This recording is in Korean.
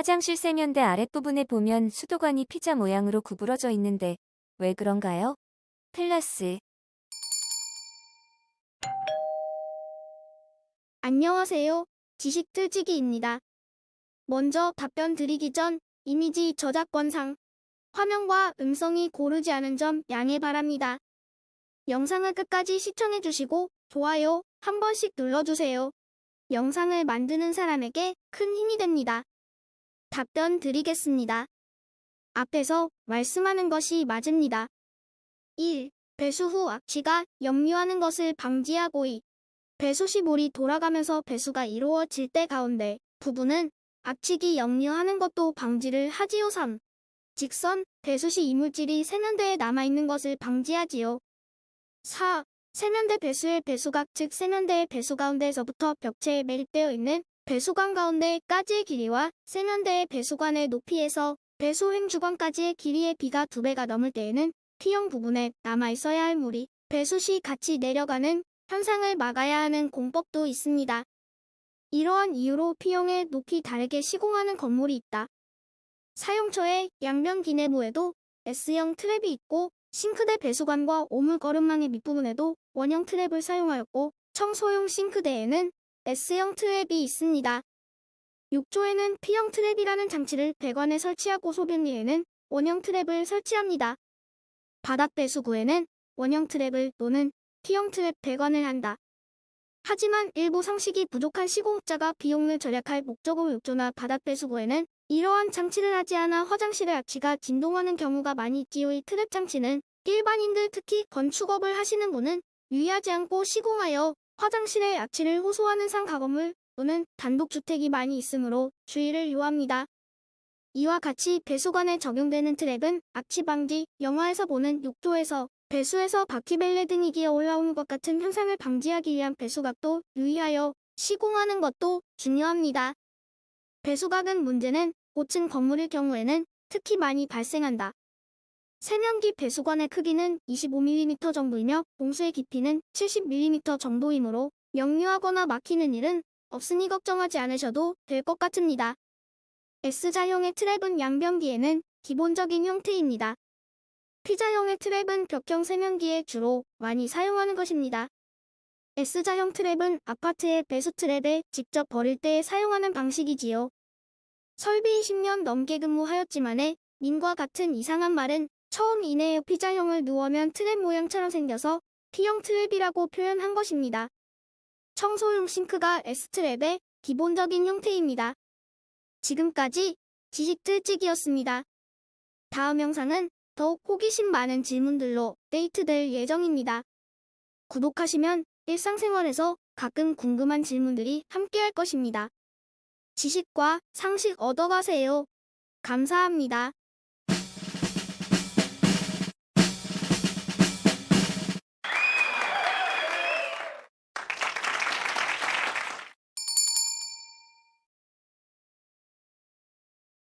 화장실 세면대 아랫부분에 보면 수도관이 피자 모양으로 구부러져 있는데 왜 그런가요? 플러스 안녕하세요. 지식 틀지기입니다. 먼저 답변 드리기 전 이미지 저작권상 화면과 음성이 고르지 않은 점 양해 바랍니다. 영상을 끝까지 시청해 주시고 좋아요 한 번씩 눌러주세요. 영상을 만드는 사람에게 큰 힘이 됩니다. 답변 드리겠습니다. 앞에서 말씀하는 것이 맞습니다. 1. 배수 후 악취가 역류하는 것을 방지하고 2. 배수 시 물이 돌아가면서 배수가 이루어질 때 가운데 부분은 악취기 역류하는 것도 방지를 하지요 3. 직선, 배수 시 이물질이 세면대에 남아있는 것을 방지하지요. 4. 세면대 배수의 배수각 즉 세면대의 배수 가운데에서부터 벽체에 매립되어 있는 배수관 가운데 까지의 길이와 세면대의 배수관의 높이에서 배수횡 주관까지의 길이의 비가 두 배가 넘을 때에는 T형 부분에 남아있어야 할 물이 배수 시 같이 내려가는 현상을 막아야 하는 공법도 있습니다. 이러한 이유로 P형에 높이 다르게 시공하는 건물이 있다. 사용처의 양변 기내부에도 S형 트랩이 있고 싱크대 배수관과 오물거름망의 밑부분에도 원형 트랩을 사용하였고 청소용 싱크대에는 S형 트랩이 있습니다. 6조에는 P형 트랩이라는 장치를 배관에 설치하고 소변리에는 원형 트랩을 설치합니다. 바닥 배수구에는 원형 트랩을 또는 T형 트랩 배관을 한다. 하지만 일부 상식이 부족한 시공업자가 비용을 절약할 목적으로 욕조나 바닥 배수구에는 이러한 장치를 하지 않아 화장실의 악취가 진동하는 경우가 많이 있지요. 이 트랩 장치는 일반인들 특히 건축업을 하시는 분은 유의하지 않고 시공하여 화장실의 악취를 호소하는 상가건물 또는 단독주택이 많이 있으므로 주의를 요합니다. 이와 같이 배수관에 적용되는 트랩은 악취 방지, 영화에서 보는 욕조에서 배수에서 바퀴벨레 등이 기어 올라오는 것 같은 현상을 방지하기 위한 배수각도 유의하여 시공하는 것도 중요합니다. 배수각은 문제는 고층 건물일 경우에는 특히 많이 발생한다. 세면기 배수관의 크기는 25mm 정도이며 봉수의 깊이는 70mm 정도이므로 역류하거나 막히는 일은 없으니 걱정하지 않으셔도 될 것 같습니다. S자형의 트랩은 양변기에는 기본적인 형태입니다. P자형의 트랩은 벽형 세면기에 주로 많이 사용하는 것입니다. S자형 트랩은 아파트의 배수 트랩에 직접 버릴 때 사용하는 방식이지요. 설비 20년 넘게 근무하였지만에 님과 같은 이상한 말은 처음 이내에 P자형을 누워면 트랩 모양처럼 생겨서 P형 트랩이라고 표현한 것입니다. 청소용 싱크가 S트랩의 기본적인 형태입니다. 지금까지 지식 틀찍이었습니다. 다음 영상은 더욱 호기심 많은 질문들로 데이트될 예정입니다. 구독하시면 일상생활에서 가끔 궁금한 질문들이 함께할 것입니다. 지식과 상식 얻어가세요. 감사합니다.